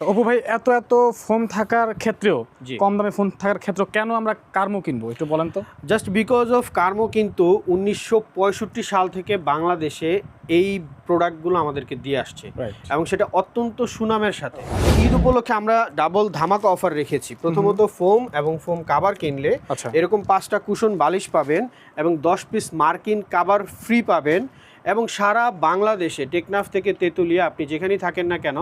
অপু ভাই এত এত ফোন থাকার ক্ষেত্রেও। কম দামে ফোন থাকার ক্ষেত্রে কেন আমরা কার্মো কিনবো? একটু বলেন তো। জাস্ট বিকজ অফ কার্মো কিন্তু উনিশশো পঁয়ষট্টি সাল থেকে বাংলাদেশে এই প্রোডাক্টগুলো আমাদেরকে দিয়ে আসছে। এবং সেটা অত্যন্ত সুনামের সাথে। ঈদ উপলক্ষে আমরা ডাবল ধামাকা অফার রেখেছি। প্রথমত ফোম এবং ফোম কাবার কিনলে আচ্ছা। এরকম পাঁচটা কুশন বালিশ পাবেন এবং দশ পিস মার্কিন কাভার ফ্রি পাবেন। এবং সারা বাংলাদেশে টেকনাফ থেকে তেঁতুলিয়া আপনি যেখানেই থাকেন না কেন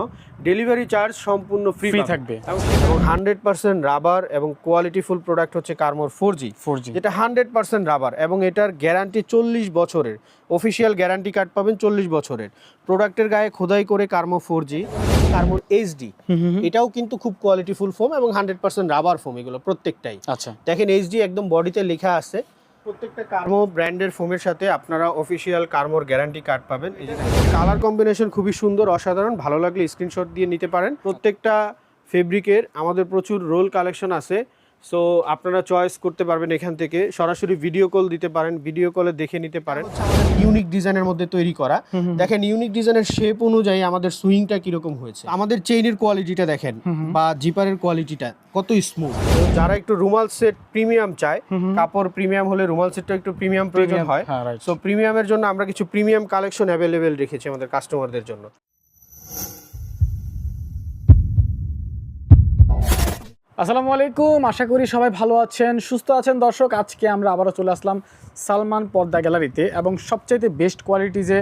ডেলিভারি চার্জ সম্পূর্ণ ফ্রি থাকবে। এবং হান্ড্রেড পার্সেন্ট রাবার এবং কোয়ালিটিফুল প্রোডাক্ট হচ্ছে কার্মোর ফোর জি ফোর জি যেটা হান্ড্রেড পার্সেন্ট রাবার এবং এটার গ্যারান্টি চল্লিশ বছরের। অফিসিয়াল গ্যারান্টি কার্ড পাবেন চল্লিশ বছরের। প্রোডাক্টের গায়ে খোদাই করে কার্মো ফোর জি কার্মোর এইচডি এটাও কিন্তু খুব কোয়ালিটিফুল ফোম এবং হান্ড্রেড পার্সেন্ট রাবার ফোম এগুলো প্রত্যেকটাই। আচ্ছা। দেখেন এইচডি একদম বডিতে লেখা আছে। প্রত্যেকটা কার্মো ব্র্যান্ডের ফোমের সাথে আপনারা অফিসিয়াল কার্মোর গ্যারান্টি কার্ড পাবেন। কালার কম্বিনেশন খুবই সুন্দর, অসাধারণ, ভালো লাগলে স্ক্রিনশট দিয়ে নিতে পারেন। প্রত্যেকটা ফেব্রিকের আমাদের প্রচুর রোল কালেকশন আছে। সো আপনারা চয়েস করতে পারবেন এখান থেকে। সরাসরি ভিডিও কল দিতে পারেন ভিডিও কলে দেখে নিতে পারেন। ইউনিক ডিজাইনের মধ্যে তৈরি করা। দেখেন ইউনিক ডিজাইনের শেপ অনুযায়ী আমাদের সুইংটা কীরকম হয়েছে। আমাদের চেইনের কোয়ালিটিটা দেখেন বা জিপারের কোয়ালিটিটা কত স্মুথ যারা একটু রুমাল সেট প্রিমিয়াম চায় কাপড় প্রিমিয়াম হলে রুমাল সেটটা একটু প্রিমিয়াম প্রয়োজন হয়। হ্যাঁ সো প্রিমিয়ামের জন্য আমরা কিছু প্রিমিয়াম কালেকশন অ্যাভেলেবেল রেখেছি আমাদের কাস্টমারদের জন্য। আসসালামু আলাইকুম, আশা করি সবাই ভালো আছেন, সুস্থ আছেন। দর্শক, আজকে আমরা আবারও চলে আসলাম সালমান পর্দা গ্যালারিতে এবং সবচাইতে বেস্ট কোয়ালিটি যে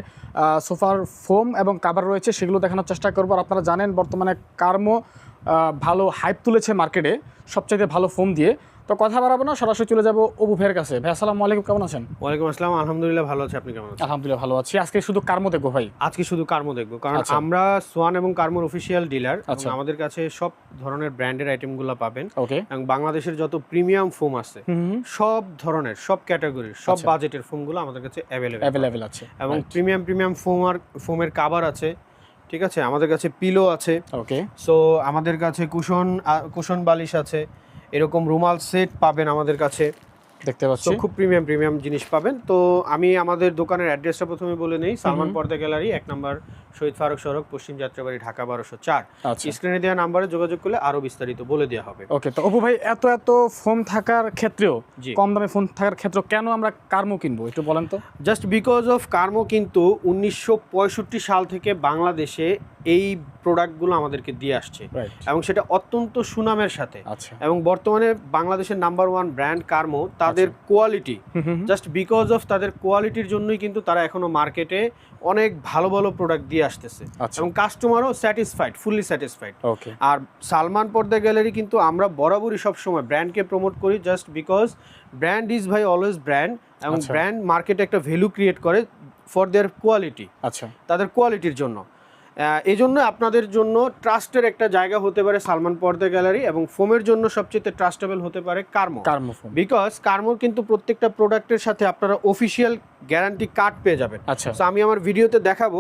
সোফার ফোম এবং কাভার রয়েছে সেগুলো দেখানোর চেষ্টা করব। আর আপনারা জানেন, বর্তমানে কার্মো ভালো হাইপ তুলেছে মার্কেটে সবচাইতে ভালো ফোম দিয়ে। তো কথা বাড়াবো না সরাসরি চলে যাব অবু ভাইয়ের কাছে। ভাই আসসালামু আলাইকুম কেমন আছেন? ওয়ালাইকুম আসসালাম আলহামদুলিল্লাহ ভালো আছে আপনি কেমন আছেন? আলহামদুলিল্লাহ ভালো আছি। আজকে শুধু কার্মো দেখব ভাই। আজকে শুধু কার্মো দেখব কারণ আচ্ছা। আমরা সোয়ান এবং কার্মোর অফিসিয়াল ডিলার আচ্ছা। আমাদের কাছে সব ধরনের ব্র্যান্ডের আইটেমগুলো পাবেন। ওকে এবং বাংলাদেশের যত প্রিমিয়াম ফোম আছে সব ধরনের সব ক্যাটাগরির সব আচ্ছা। বাজেটের ফোমগুলো আমাদের কাছে অ্যাভেলেবেল অ্যাভেলেবেল আছে। এবং প্রিমিয়াম প্রিমিয়াম ফোম আর ফোমের কাভার আছে ঠিক আছে? আমাদের কাছে পিলো আছে। ওকে সো আমাদের কাছে কুশন কুশন বালিশ আছে। এরকম রুমাল সেট পাবেন আমাদের কাছে। দেখতে পাচ্ছি। খুব প্রিমিয়াম প্রিমিয়াম জিনিস পাবেন। তো আমি আমাদের দোকানের অ্যাড্রেসটা প্রথমে বলে নেই। সালমান পর্দা গ্যালারি এক নম্বর শহীদ ফারুক সড়ক পশ্চিম যাত্রাবাড়ি ঢাকা বারোশো চার। আচ্ছা। স্ক্রিনে দেওয়া নাম্বারে যোগাযোগ করলে আরও বিস্তারিত বলে দেওয়া হবে। ওকে তো অপু ভাই এত এত ফোন থাকার ক্ষেত্রেও। কম দামে ফোন থাকার ক্ষেত্রে কেন আমরা কার্মো কিনবো একটু বলেন তো? জাস্ট বিকজ অফ কার্মো কিন্তু উনিশশো পঁয়ষট্টি সাল থেকে বাংলাদেশে এই প্রোডাক্টগুলো আমাদেরকে দিয়ে আসছে। এবং সেটা অত্যন্ত সুনামের সাথে। আচ্ছা। এবং বর্তমানে বাংলাদেশের নাম্বার ওয়ান ব্র্যান্ড কার্মো তাদের কোয়ালিটি জাস্ট বিকজ অফ তাদের কোয়ালিটির জন্যই কিন্তু তারা এখনও মার্কেটে অনেক ভালো ভালো প্রোডাক্ট দিয়ে আসতেছে। আচ্ছা। এবং কাস্টমারও স্যাটিসফাইড ফুললি স্যাটিসফাইড আর সালমান পর্দা গ্যালারি কিন্তু আমরা বরাবরই সবসময় ব্র্যান্ডকে প্রমোট করি জাস্ট বিকজ ব্র্যান্ড ইজ ভাই অলওয়েজ ব্র্যান্ড এবং আচ্ছা। ব্র্যান্ড মার্কেটে একটা ভ্যালু ক্রিয়েট করে ফর দেয়ার কোয়ালিটি আচ্ছা। তাদের কোয়ালিটির জন্য। এই জন্য আপনাদের জন্য ট্রাস্টের একটা জায়গা হতে পারে সালমান পর্দা গ্যালারি এবং ফোমের জন্য সবচেয়ে ট্রাস্টেবল হতে পারে কার্মো। কার্মো ফোম। বিকজ কার্মো কিন্তু প্রত্যেকটা প্রোডাক্টের সাথে আপনারা অফিসিয়াল গ্যারান্টি কার্ড পেয়ে যাবেন। আচ্ছা। তো আমি আমার ভিডিওতে দেখাবো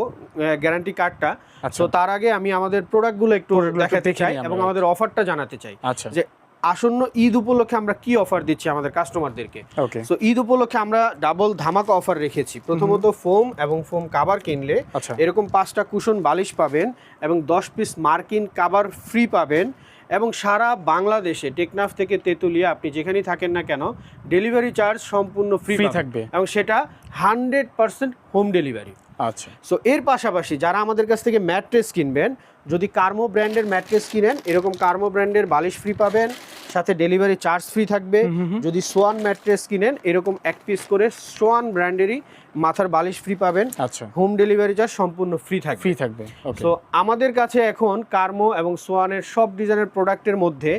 গ্যারান্টি কার্ডটা তো সো তার আগে আমি আমাদের প্রোডাক্টগুলো একটু দেখাতে চাই এবং আমাদের অফারটা জানাতে চাই আচ্ছা। যে আসন্ন ঈদ উপলক্ষে আমরা কি অফার দিচ্ছি আমাদের কাস্টমারদেরকে ওকে সো ঈদ উপলক্ষে আমরা ডাবল ধামাকা অফার রেখেছি। প্রথমত ফোম এবং ফোম কাভার কিনলে আচ্ছা। এরকম পাঁচটা কুশন বালিশ পাবেন এবং দশ পিস মার্কিন কাভার ফ্রি পাবেন এবং সারা বাংলাদেশে টেকনাফ থেকে তেঁতুলিয়া আপনি যেখানেই থাকেন না কেন ডেলিভারি চার্জ সম্পূর্ণ ফ্রি ফ্রি থাকবে। এবং সেটা হান্ড্রেড পার্সেন্ট হোম ডেলিভারি আচ্ছা। সো এর পাশাপাশি যারা আমাদের কাছ থেকে ম্যাট্রেস কিনবেন যদি কার্মো ব্র্যান্ডের ম্যাট্রেস কিনেন এরকম কার্মো ব্র্যান্ডের বালিশ ফ্রি পাবেন সাথে ডেলিভারি চার্জ ফ্রি থাকবে। যদি সোয়ান ম্যাট্রেস কিনেন এরকম এক পিস করে সোয়ান ব্র্যান্ডেরই মাথার বালিশ ফ্রি পাবেন। আচ্ছা। হোম ডেলিভারি চার্জ সম্পূর্ণ ফ্রি থাকবে। ফ্রি থাকবে সো আমাদের কাছে এখন কার্মো এবং সোয়ানের সব ডিজাইনের প্রোডাক্টের মধ্যে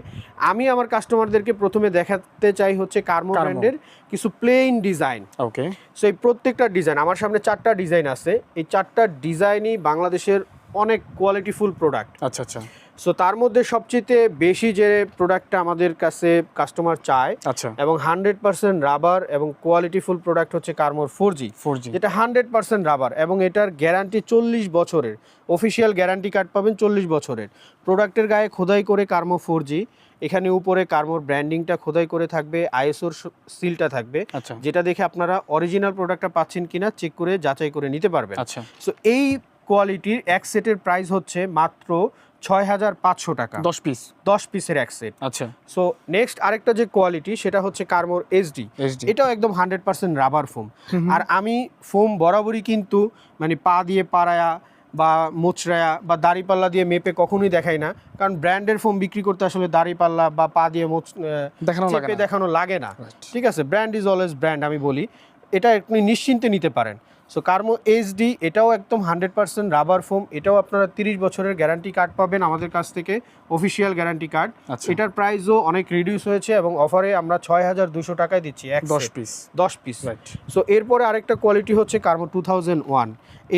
আমি আমার কাস্টমারদেরকে প্রথমে দেখাতে চাই হচ্ছে কার্মো ব্র্যান্ডের কিছু প্লেন ডিজাইন ওকে সো এই প্রত্যেকটা ডিজাইন আমার সামনে চারটা ডিজাইন আছে। এই চারটা ডিজাইনই বাংলাদেশের অনেক কোয়ালিটিফুল প্রোডাক্ট আচ্ছা আচ্ছা। সো তার মধ্যে সবচেয়ে বেশি যে প্রোডাক্টটা আমাদের কাছে কাস্টমার চায় আচ্ছা। এবং হান্ড্রেড পার্সেন্ট রাবার এবং কোয়ালিটিফুল প্রোডাক্ট হচ্ছে কার্মোর ফোর জি ফোর জি যেটা হান্ড্রেড পার্সেন্ট রাবার এবং এটার গ্যারান্টি চল্লিশ বছরের। অফিসিয়াল গ্যারান্টি কার্ড পাবেন চল্লিশ বছরের। প্রোডাক্টের গায়ে খোদাই করে কার্মো ফোর জি এখানে উপরে কার্মোর ব্র্যান্ডিংটা খোদাই করে থাকবে আইএসওর সিলটা থাকবে। আচ্ছা। যেটা দেখে আপনারা অরিজিনাল প্রোডাক্টটা পাচ্ছেন কিনা চেক করে যাচাই করে নিতে পারবেন। আচ্ছা। সো এই কোয়ালিটির এক সেটের প্রাইস হচ্ছে মাত্র ছয় হাজার পাঁচশো টাকা। দশ পিস। দশ পিসের এক সেট। আচ্ছা। সো নেক্সট আরেকটা যে কোয়ালিটি সেটা হচ্ছে কার্মোর এইচডি এটাও একদম হান্ড্রেড পার্সেন্ট রাবার ফোম। আর আমি ফোম বরাবরই কিন্তু মানে পা দিয়ে পাড়ায়া বা মোচড়ায়া বা দাড়িপাল্লা দিয়ে মেপে কখনোই দেখাই না। কারণ ব্র্যান্ডের ফোম বিক্রি করতে আসলে দাড়িপাল্লা বা পা দিয়ে মোচ দেখানো লাগে চেপে দেখানো লাগে না। ঠিক আছে? ব্র্যান্ড ইজ অলওয়েজ ব্র্যান্ড আমি বলি। এটা আপনি নিশ্চিন্তে নিতে পারেন। সো কার্মো এইচডি এটাও একদম হান্ড্রেড পার্সেন্ট রাবার ফোম এটাও আপনারা তিরিশ বছরের গ্যারান্টি কার্ড পাবেন আমাদের কাছ থেকে অফিসিয়াল গ্যারান্টি কার্ড। এটার প্রাইসও অনেক রিডিউস হয়েছে এবং অফারে আমরা ছয় হাজার দুশো টাকায় দিচ্ছি এক দশ পিস দশ পিস রাইট সো এরপরে আরেকটা কোয়ালিটি হচ্ছে কার্মো টু থাউজেন্ড ওয়ান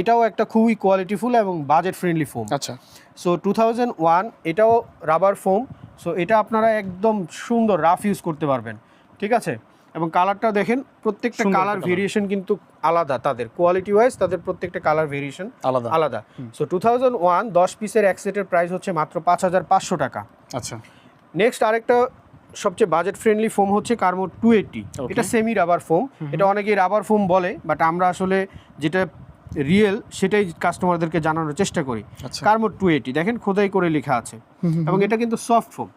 এটাও একটা খুবই কোয়ালিটিফুল এবং বাজেট ফ্রেন্ডলি ফোম আচ্ছা। সো টু থাউজেন্ড ওয়ান এটাও রাবার ফোম সো এটা আপনারা একদম সুন্দর রাফ ইউজ করতে পারবেন। ঠিক আছে? এবং কালারটা দেখেন প্রত্যেকটা কালার ভেরিয়েশন কিন্তু আলাদা তাদের। কোয়ালিটি ওয়াইজ তাদের প্রত্যেকটা কালার ভেরিয়েশন আলাদা। আলাদা। সো টু থাউজেন্ড ওয়ান দশ পিসের এক সেটের প্রাইস হচ্ছে মাত্র পাঁচ হাজার পাঁচশো টাকা। আচ্ছা। নেক্সট আরেকটা সবচেয়ে বাজেট ফ্রেন্ডলি ফোম হচ্ছে কার্মো টু এইটটি এটা সেমি রাবার ফোম এটা অনেকেই রাবার ফোম বলে বাট আমরা আসলে যেটা রিয়েল সেটাই কাস্টমারদেরকে জানানোর চেষ্টা করি। আচ্ছা। কার্মো টু এইটি দেখেন খোদাই করে লেখা আছে। এবং এটা কিন্তু সফট ফোম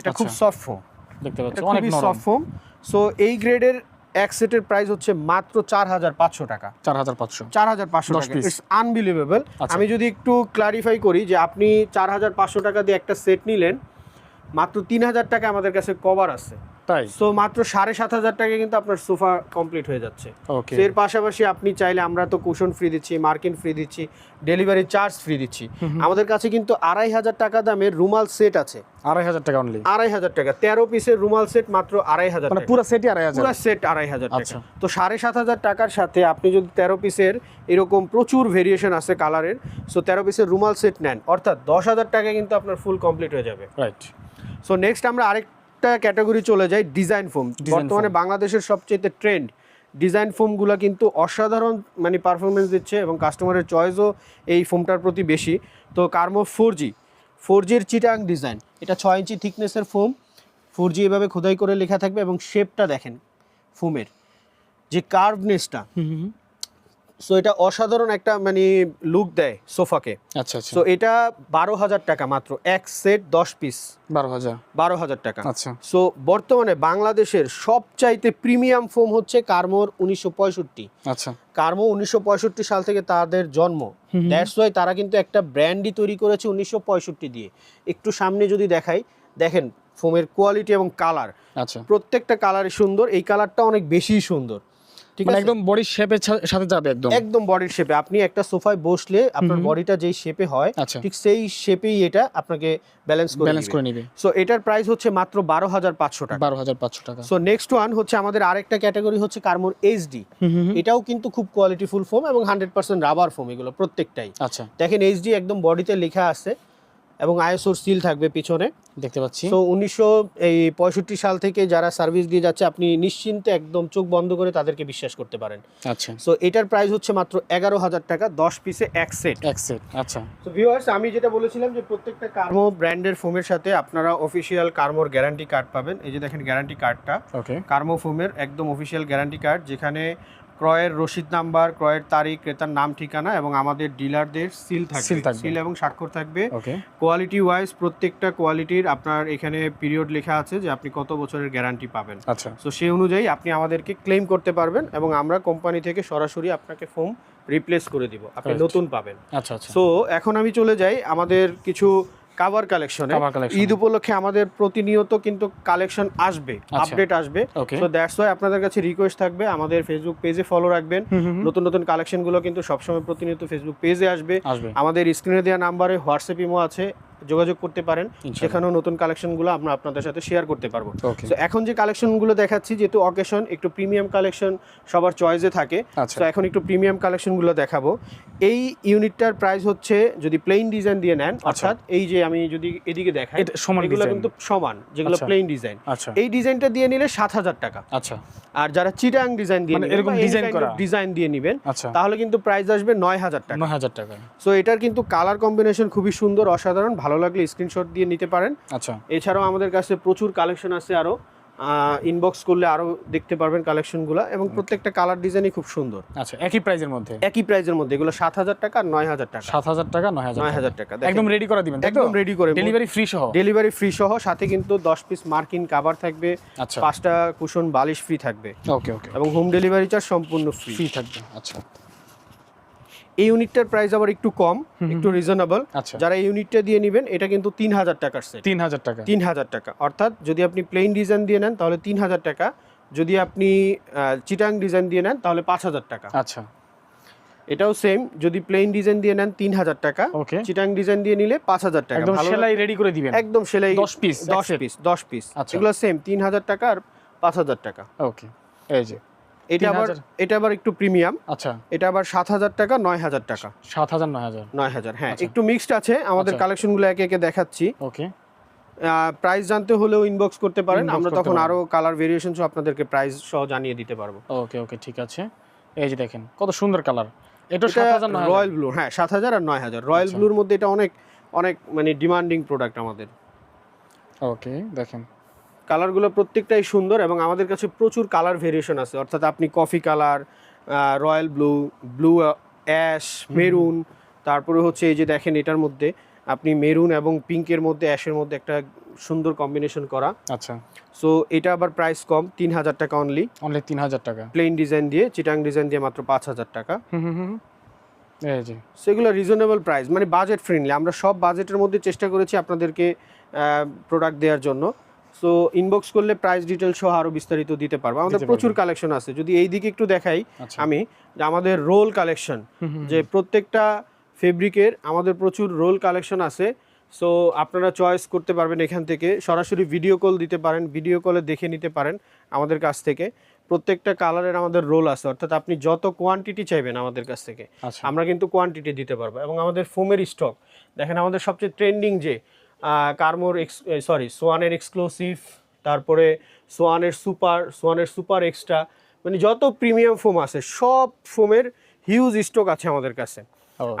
এটা খুব আচ্ছা। সফট ফোম দেখতে পাচ্ছি অনেক নরম। সফট ফোম সো এই গ্রেডের এক সেটের প্রাইস হচ্ছে মাত্র চার হাজার পাঁচশো টাকা। চার হাজার পাঁচশো। চার হাজার পাঁচশো টাকা। ইটস আনবিলিভেবল আচ্ছা। আমি যদি একটু ক্লারিফাই করি যে আপনি চার হাজার পাঁচশো টাকা দিয়ে একটা সেট নিলেন মাত্র তিন হাজার টাকা আমাদের কাছে কভার আছে। তাই? সো মাত্র সাড়ে সাত হাজার টাকা কিন্তু আপনার সোফা কমপ্লিট হয়ে যাচ্ছে। ওকে এর পাশাপাশি আপনি চাইলে আমরা তো কুশন ফ্রি দিচ্ছি মার্কিন ফ্রি দিচ্ছি ডেলিভারি চার্জ ফ্রি দিচ্ছি। আমাদের কাছে কিন্তু আড়াই হাজার টাকা দামের রুমাল সেট আছে। আড়াই হাজার টাকা অনলি আড়াই হাজার টাকা। তেরো পিসের রুমাল সেট মাত্র আড়াই হাজার মানে পুরো সেটই আড়াই হাজার? পুরো সেট আড়াই হাজার টাকা। আচ্ছা। তো সাড়ে সাত হাজার টাকার সাথে আপনি যদি তেরো পিসের এরকম প্রচুর ভেরিয়েশন আছে কালারের সো তেরো পিসের রুমাল সেট নেন। অর্থাৎ দশ হাজার টাকা কিন্তু আপনার ফুল কমপ্লিট হয়ে যাবে। রাইট সো নেক্সট আমরা আরেকটা ক্যাটাগরি চলে যায় ডিজাইন ফোম বর্তমানে বাংলাদেশের সবচেয়ে ট্রেন্ড ডিজাইন ফোমগুলো কিন্তু অসাধারণ মানে পারফরমেন্স দিচ্ছে এবং কাস্টমারের চয়েসও এই ফোমটার প্রতি বেশি। তো কার্মো ফোর জি ফোর জির চিটাং ডিজাইন এটা ছয় ইঞ্চি থিকনেসের ফোম ফোর জি এভাবে খোদাই করে লেখা থাকবে এবং শেপটা দেখেন ফোমের যে কার্ভনেসটা সো এটা অসাধারণ একটা মানে লুক দেয় সোফাকে। আচ্ছা আচ্ছা। সো এটা বারো হাজার টাকা মাত্র। এক সেট দশ পিস বারো হাজার। বারো হাজার টাকা। আচ্ছা। সো বর্তমানে বাংলাদেশের সবচাইতে প্রিমিয়াম ফোম হচ্ছে কার্মোর উনিশশো পঁয়ষট্টি। আচ্ছা। কার্মো উনিশশো পঁয়ষট্টি সাল থেকে তাদের জন্ম। দ্যাটস ওয়াই তারা কিন্তু একটা ব্র্যান্ডই তৈরি করেছে উনিশশো পঁয়ষট্টি দিয়ে। একটু সামনে যদি দেখাই দেখেন ফোমের কোয়ালিটি এবং কালার আচ্ছা। প্রত্যেকটা কালারই সুন্দর এই কালারটা অনেক বেশি সুন্দর। ঠিক আছে একদম বডির শেপের সাথে যাবে একদম। একদম বডির শেপে আপনি একটা সোফায় বসলে আপনার বডিটা যেই শেপে হয় আচ্ছা। ঠিক সেই শেপেই এটা আপনাকে ব্যালেন্স করে ব্যালেন্স করে নিবে। সো এটার প্রাইস হচ্ছে মাত্র বারো হাজার পাঁচশো টাকা। বারো হাজার পাঁচশো টাকা। সো নেক্সট ওয়ান হচ্ছে আমাদের আরেকটা ক্যাটাগরি হচ্ছে কার্মোর এইচডি এটাও কিন্তু খুব কোয়ালিটিফুল ফোম এবং হান্ড্রেড পার্সেন্ট রাবার ফোম এগুলো প্রত্যেকটাই। আচ্ছা। দেখেন এইচডি একদম বডিতে লেখা আছে। এবং আইএসওর সিল থাকবে পিছনে। দেখতে পাচ্ছি। তো উনিশশো এই পঁয়ষট্টি সাল থেকে যারা সার্ভিস দিয়ে যাচ্ছে আপনি নিশ্চিন্তে একদম চোখ বন্ধ করে তাদেরকে বিশ্বাস করতে পারেন। আচ্ছা। সো এটার প্রাইস হচ্ছে মাত্র এগারো হাজার টাকা দশ পিসে এক সেট এক সেট আচ্ছা। তো ভিউয়ার্স আমি যেটা বলেছিলাম যে প্রত্যেকটা কার্মো ব্র্যান্ডের ফোমের সাথে আপনারা অফিসিয়াল কার্মোর গ্যারান্টি কার্ড পাবেন। এই যে দেখেন গ্যারান্টি কার্ডটা ওকে কার্মো ফোমের একদম অফিসিয়াল গ্যারান্টি কার্ড যেখানে ক্রয়ের রসিদ নাম্বার ক্রয়ের তারিখ ক্রেতার নাম ঠিকানা এবং আমাদের ডিলারদের সিল থাকবে। সিল এবং স্বাক্ষর থাকবে। কোয়ালিটি ওয়াইজ প্রত্যেকটা কোয়ালিটির আপনার এখানে পিরিয়ড লেখা আছে যে আপনি কত বছরের গ্যারান্টি পাবেন। আচ্ছা। সো সেই অনুযায়ী আপনি আমাদেরকে ক্লেম করতে পারবেন এবং আমরা কোম্পানি থেকে সরাসরি আপনাকে ফোম রিপ্লেস করে দিব। আপনি নতুন পাবেন। আচ্ছা আচ্ছা। সো এখন আমি চলে যাই আমাদের কিছু কাভার কালেকশন ঈদ উপলক্ষে আমাদের প্রতিনিয়ত কিন্তু কালেকশন আসবে আচ্ছা। আপডেট আসবে। তো দ্যাটস ওয়াই আপনাদের কাছে রিকোয়েস্ট থাকবে আমাদের ফেসবুক পেজে ফলো রাখবেন। নতুন নতুন কালেকশনগুলো কিন্তু সবসময় প্রতিনিয়ত ফেসবুক পেজে আসবে। আসবে। আমাদের স্ক্রিনে দেওয়া নাম্বারে হোয়াটসঅ্যাপ ইমো আছে। যোগাযোগ করতে পারেন। সেখানেও নতুন কালেকশনগুলো আমরা আপনাদের সাথে শেয়ার করতে পারব। তো এখন যে কালেকশনগুলো দেখাচ্ছি যেহেতু অকেশন একটু প্রিমিয়াম কালেকশন সবার চয়েসে থাকে। আচ্ছা। তো এখন একটু প্রিমিয়াম কালেকশনগুলো দেখাবো। এই ইউনিটটার প্রাইস হচ্ছে যদি প্লেন ডিজাইন দিয়ে নেন অর্থাৎ এই যে আমি যদি এদিকে দেখাই এগুলো কিন্তু সমান যেগুলো আচ্ছা। প্লেন ডিজাইন আচ্ছা। এই ডিজাইনটা দিয়ে নিলে সাত হাজার টাকা। আচ্ছা। আর যারা চিটাং ডিজাইন দিয়ে মানে এরকম ডিজাইন করা? ডিজাইন দিয়ে নেবেন আচ্ছা। তাহলে কিন্তু প্রাইস আসবে নয় হাজার টাকা। নয় হাজার টাকা। সো এটার কিন্তু কালার কম্বিনেশন খুবই সুন্দর অসাধারণ ভালো লাগলে স্ক্রিনশট দিয়ে নিতে পারেন। আচ্ছা। এছাড়াও আমাদের কাছে প্রচুর কালেকশন আছে আরও ইনবক্স করলে আরও দেখতে পারবেন কালেকশনগুলো এবং প্রত্যেকটা কালার ডিজাইনই খুব সুন্দর। আচ্ছা একই প্রাইজের মধ্যে? একই প্রাইজের মধ্যে। এগুলো সাত হাজার টাকা আর নয় হাজার টাকা। সাত হাজার টাকা নয় হাজার নয় হাজার টাকা একদম রেডি করে দিবেন একদম রেডি করে ডেলিভারি ফ্রি সহ? ডেলিভারি ফ্রি সহ সাথে কিন্তু দশ পিস মার্কিন কাভার থাকবে। আচ্ছা। পাঁচটা কুশন বালিশ ফ্রি থাকবে। ওকে ওকে এবং হোম ডেলিভারি চার্জ সম্পূর্ণ ফ্রি ফ্রি থাকবে আচ্ছা। এই ইউনিটটার প্রাইস আবার একটু কম একটু রিজনেবল আচ্ছা। যারা এই ইউনিটটা দিয়ে নেবেন এটা কিন্তু তিন হাজার টাকার সেট তিন হাজার টাকা। তিন হাজার টাকা। অর্থাৎ যদি আপনি প্লেন ডিজাইন দিয়ে নেন তাহলে তিন হাজার টাকা। যদি আপনি চিটাং ডিজাইন দিয়ে নেন তাহলে পাঁচ হাজার টাকা। আচ্ছা। এটাও সেম যদি প্লেন ডিজাইন দিয়ে নেন তিন হাজার টাকা। ওকে। চিটাং ডিজাইন দিয়ে নিলে পাঁচ হাজার টাকা। একদম সেলাই রেডি করে দিবেন। একদম সেলাই 10 piece, এক দশ পিস দশ পিস আচ্ছা। এগুলো সেম তিন হাজার টাকা আর পাঁচ হাজার টাকা। ওকে। এই যে এটা আবার এটা আবার একটু প্রিমিয়াম। আচ্ছা। এটা আবার সাত হাজার টাকা নয় হাজার টাকা। সাত হাজার নয় হাজার। নয় হাজার হ্যাঁ আচ্ছা। একটু মিক্সড আছে আমাদের আচ্ছা। কালেকশনগুলো একে একে দেখাচ্ছি। ওকে প্রাইস জানতে হলেও ইনবক্স করতে পারেন। আমরা তখন পারেন। আরও কালার ভেরিয়েশন সহ আপনাদেরকে প্রাইস সহ জানিয়ে দিতে পারব। ওকে ওকে ঠিক আছে। এই যে দেখেন কত সুন্দর কালার এটা রয়্যাল ব্লু হ্যাঁ সাত হাজার আর নয় হাজার। রয়্যাল আচ্ছা। ব্লুর মধ্যে এটা অনেক অনেক মানে ডিমান্ডিং প্রোডাক্ট আমাদের। ওকে দেখেন। কালারগুলো প্রত্যেকটাই সুন্দর এবং আমাদের কাছে প্রচুর কালার ভেরিয়েশন আছে। অর্থাৎ আপনি coffee colour royal blue blue ash maroon তারপরে হচ্ছে এই যে দেখেন এটার মধ্যে আপনি মেরুন এবং পিঙ্কের মধ্যে অ্যাশের মধ্যে একটা সুন্দর কম্বিনেশন করা। আচ্ছা। সো এটা আবার প্রাইস কম তিন হাজার টাকা অনলি অনলি তিন হাজার টাকা। প্লেন ডিজাইন দিয়ে চিটাং ডিজাইন দিয়ে মাত্র পাঁচ হাজার টাকা। সেগুলো রিজনেবল প্রাইস মানে বাজেট ফ্রেন্ডলি আমরা সব বাজেটের মধ্যে চেষ্টা করেছি আপনাদেরকে প্রোডাক্ট দেওয়ার জন্য। সো ইনবক্স করলে প্রাইস ডিটেল সহ আরও বিস্তারিত দিতে পারব। আমাদের প্রচুর কালেকশন আছে। যদি এই দিকে একটু দেখাই আচ্ছা। আমি যে আমাদের রোল কালেকশন যে প্রত্যেকটা ফেব্রিকের আমাদের প্রচুর রোল কালেকশন আছে। সো আপনারা চয়েস করতে পারবেন এখান থেকে। সরাসরি ভিডিও কল দিতে পারেন ভিডিও কলে দেখে নিতে পারেন আমাদের কাছ থেকে। প্রত্যেকটা কালারের আমাদের রোল আছে। অর্থাৎ আপনি যত কোয়ান্টিটি চাইবেন আমাদের কাছ থেকে আচ্ছা। আমরা কিন্তু কোয়ান্টিটি দিতে পারব। এবং আমাদের ফোমের স্টক দেখেন আমাদের সবচেয়ে ট্রেন্ডিং যে কার্মোর সরি সোয়ানের এক্সক্লুসিভ তারপরে সোয়ানের সুপার সোয়ানের সুপার এক্সট্রা মানে যত প্রিমিয়াম ফোম আছে সব ফোমের হিউজ স্টক আছে আমাদের কাছে।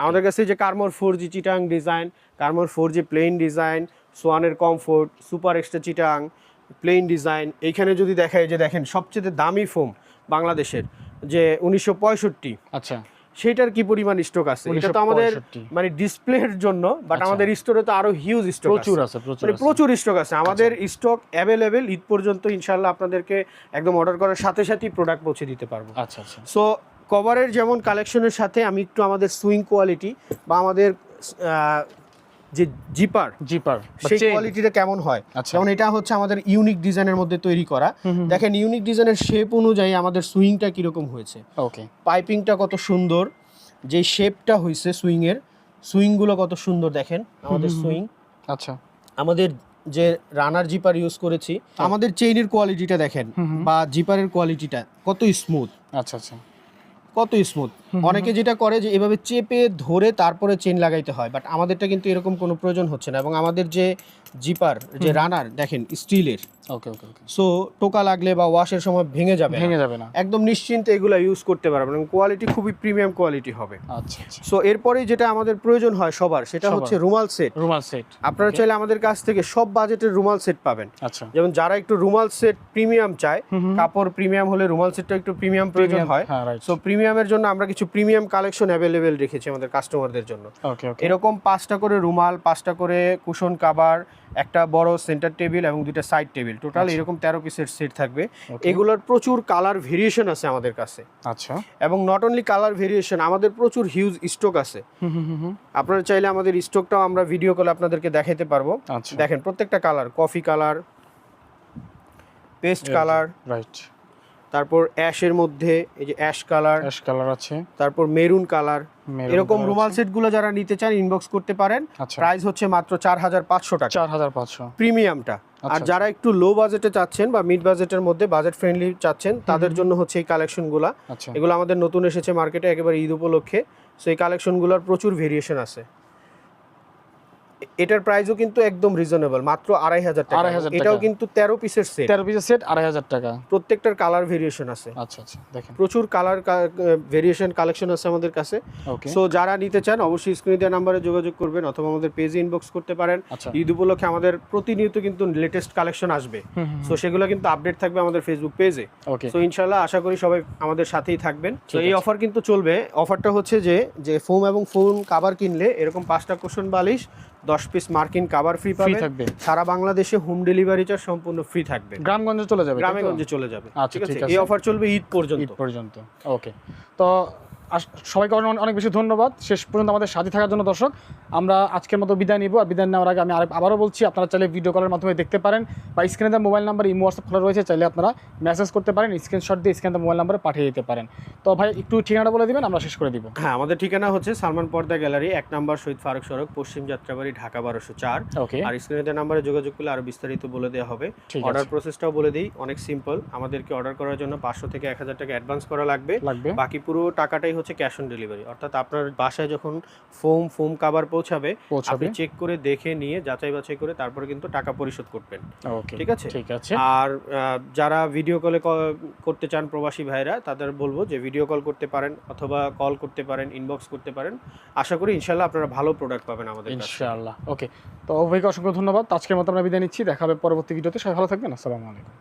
আমাদের কাছে যে কার্মোর ফোর জি চিটাং ডিজাইন কার্মোর ফোর জি প্লেন ডিজাইন সোয়ানের কমফোর্ট সুপার এক্সট্রা চিটাং প্লেন ডিজাইন এইখানে যদি দেখায় যে দেখেন সবচেয়ে দামি ফোম বাংলাদেশের যে উনিশশো পঁয়ষট্টি। আচ্ছা। সেটার কি পরিমাণ স্টক আছে? এটা তো আমাদের মানে ডিসপ্লের জন্য বাট আচ্ছা। আমাদের স্টোরে তো আরও হিউজ স্টক প্রচুর আছে। প্রচুর মানে প্রচুর স্টক আছে। আমাদের স্টক অ্যাভেলেবেল ঈদ পর্যন্ত ইনশাল্লাহ আপনাদেরকে একদম অর্ডার করার সাথে সাথেই প্রোডাক্ট পৌঁছে দিতে পারব। আচ্ছা আচ্ছা। সো কভারের যেমন কালেকশনের সাথে আমি একটু আমাদের সুইং কোয়ালিটি বা আমাদের যে জিপার জিপার সেই কোয়ালিটিটা কেমন হয়? আচ্ছা। যেমন এটা হচ্ছে আমাদের ইউনিক ডিজাইনের মধ্যে তৈরি করা। দেখেন ইউনিক ডিজাইনের শেপ অনুযায়ী আমাদের সুইংটা কীরকম হয়েছে? ওকে পাইপিংটা কত সুন্দর যে শেপটা হয়েছে সুইংয়ের সুইংগুলো কত সুন্দর দেখেন আমাদের সুইং আচ্ছা। আমাদের যে রানার জিপার ইউজ করেছি আমাদের চেইনের কোয়ালিটিটা দেখেন বা জিপারের কোয়ালিটিটা কত স্মুথ আচ্ছা আচ্ছা। কত স্মুথ অনেকে যেটা করে যে এভাবে চেপে ধরে তারপরে চেন লাগাইতে হয় বাট আমাদেরটা কিন্তু এরকম কোনো প্রয়োজন হচ্ছে না এবং আমাদের যে জিপার যে রানার দেখেন স্টিলের। ওকে ওকে সো টোকা লাগলে বা ওয়াশের সময় ভেঙে যাবে ভেঙে যাবে না। একদম নিশ্চিন্তে এগুলো ইউজ করতে পারবেন এবং কোয়ালিটি খুবই প্রিমিয়াম কোয়ালিটি হবে। আচ্ছা আচ্ছা। সো এরপরে যেটা আমাদের প্রয়োজন হয় সবার সেটা হচ্ছে রুমাল সেট রুমাল সেট আপনারা চাইলে আমাদের কাছ থেকে সব বাজেটের রুমাল সেট পাবেন। আচ্ছা। যেমন যারা একটু রুমাল সেট প্রিমিয়াম চায় কাপড় প্রিমিয়াম হলে রুমাল সেটটা একটু প্রিমিয়াম প্রয়োজন হয়। হ্যাঁ সো প্রিমিয়ামের জন্য আমরা কিছু প্রিমিয়াম কালেকশন অ্যাভেলেবেল রেখেছি আমাদের কাস্টমারদের জন্য। এরকম পাঁচটা করে রুমাল পাঁচটা করে কুশন কাভার একটা বড় সেন্টার টেবিল এবং দুইটা সাইড টেবিল টোটাল এরকম তেরো পিসের সেট থাকবে। এগুলোর প্রচুর কালার ভেরিয়েশন আছে আমাদের কাছে। আচ্ছা। এবং নট অনলি কালার ভেরিয়েশন আমাদের প্রচুর হিউজ স্টক আছে। আপনারা চাইলে আমাদের স্টকটাও আমরা ভিডিও কলে আপনাদেরকে দেখাতে পারব। আচ্ছা। দেখেন প্রত্যেকটা colour coffee colour paste colour right তারপর অ্যাশের মধ্যে এই যে অ্যাশ কালার অ্যাশ কালার আছে। তারপর মেরুন কালার এরকম রুমাল। সেটগুলো যারা নিতে চান ইনবক্স করতে পারেন। আচ্ছা। প্রাইস হচ্ছে মাত্র চার হাজার পাঁচশো টাকা। চার হাজার পাঁচশো। প্রিমিয়ামটা আর আচ্ছা, যারা একটু লো বাজেটে চাচ্ছেন বা মিড বাজেটের মধ্যে বাজেট ফ্রেন্ডলি চাচ্ছেন তাদের জন্য হচ্ছে এই কালেকশনগুলো আচ্ছা। এগুলো আমাদের নতুন এসেছে মার্কেটে একেবারে ঈদ উপলক্ষে। সো এই কালেকশনগুলোর প্রচুর ভেরিয়েশন আছে। এটার প্রাইসও কিন্তু একদম রিজনেবল মাত্র আড়াই হাজার টাকা। 2,500 টাকা। এটাও কিন্তু তেরো পিসের সেট তেরো পিসের সেট আড়াই হাজার টাকা। প্রত্যেকটার কালার ভেরিয়েশন আছে। আচ্ছা আচ্ছা দেখেন। প্রচুর কালার ভেরিয়েশন কালেকশন আছে আমাদের কাছে। সো যারা নিতে চান অবশ্যই স্ক্রিনে দেওয়া নাম্বারে যোগাযোগ করবেন অথবা আমাদের পেজে ইনবক্স করতে পারেন। আচ্ছা। ঈদ উপলক্ষে আমাদের প্রতিনিয়ত কিন্তু লেটেস্ট কালেকশন আসবে। সো সেগুলো কিন্তু আপডেট থাকবে আমাদের ফেসবুক পেজে সো ইনশাল্লাহ আশা করি সবাই আমাদের সাথেই থাকবেন। তো এই অফার কিন্তু চলবে। অফারটা হচ্ছে যে যে ফোম এবং ফোম কাভার কিনলে এরকম পাঁচটা কুশন বালিশ দশ পিস মার্কিন কাবার ফ্রি পাবে থাকবে। সারা বাংলাদেশে হোম ডেলিভারি চার্জ সম্পূর্ণ ফ্রি থাকবে। গ্রামগঞ্জে চলে যাবে? গ্রামেগঞ্জে চলে যাবে। আচ্ছা, ঠিক আছে। এই অফার চলবে ঈদ পর্যন্ত। ঈদ পর্যন্ত। ওকে তো সবাইকে অনেক অনেক বেশি ধন্যবাদ। শেষ পর্যন্ত আমাদের সাথে থাকার জন্য দর্শক আমরা আজকের মতো বিদায় নিব। আর বিদায় নেওয়ার আগে আমি আরেক- আবারও বলছি আপনারা চাইলে ভিডিও কলের মাধ্যমে দেখতে পারেন বা স্ক্রিনে দেওয়া মোবাইল নাম্বার ইমো হোয়াটসঅ্যাপ খোলা রয়েছে চাইলে আপনারা মেসেজ করতে পারেন স্ক্রিনশট দিয়ে স্ক্রিনে মোবাইল নাম্বারে পাঠিয়ে দিতে পারেন। তো ভাই একটু ঠিকানাটা বলে দিবেন আমরা শেষ করে দিব। হ্যাঁ আমাদের ঠিকানা হচ্ছে সালমান পর্দা গ্যালারি এক নম্বর শহীদ ফারুক সড়ক পশ্চিম যাত্রাবাড়ি ঢাকা বারোশো চার। ওকে আর স্ক্রিনে নাম্বারে যোগাযোগ করলে আরও বিস্তারিত বলে দেওয়া হবে। অর্ডার প্রসেসটাও বলে দিই অনেক সিম্পল আমাদেরকে অর্ডার করার জন্য পাঁচশো থেকে এক হাজার টাকা অ্যাডভান্স করা লাগবে। লাগবে। বাকি পুরো টাকাটাই হচ্ছে ক্যাশ অন ডেলিভারি অর্থাৎ আপনার বাসায় যখন ফোম ফোম কাভার পৌঁছাবে আপনি চেক করে দেখে নিয়ে যাচাই বাছাই করে তারপরে কিন্তু টাকা পরিশোধ করবেন। ঠিক আছে? ঠিক আছে। আর যারা ভিডিও কলে করতে চান প্রবাসী ভাইরা তাদের বলব যে ভিডিও কল করতে পারেন অথবা কল করতে পারেন ইনবক্স করতে পারেন। আশা করি ইনশাল্লাহ আপনারা ভালো প্রোডাক্ট পাবেন আমাদের কাছে। ইনশাআল্লাহ। ওকে তো অভিকে অসংখ্য ধন্যবাদ। আজকের মতো আমরা বিদায় নিচ্ছি। দেখা হবে পরবর্তী ভিডিওতে সবাই ভালো থাকবেন। আসসালামু আলাইকুম।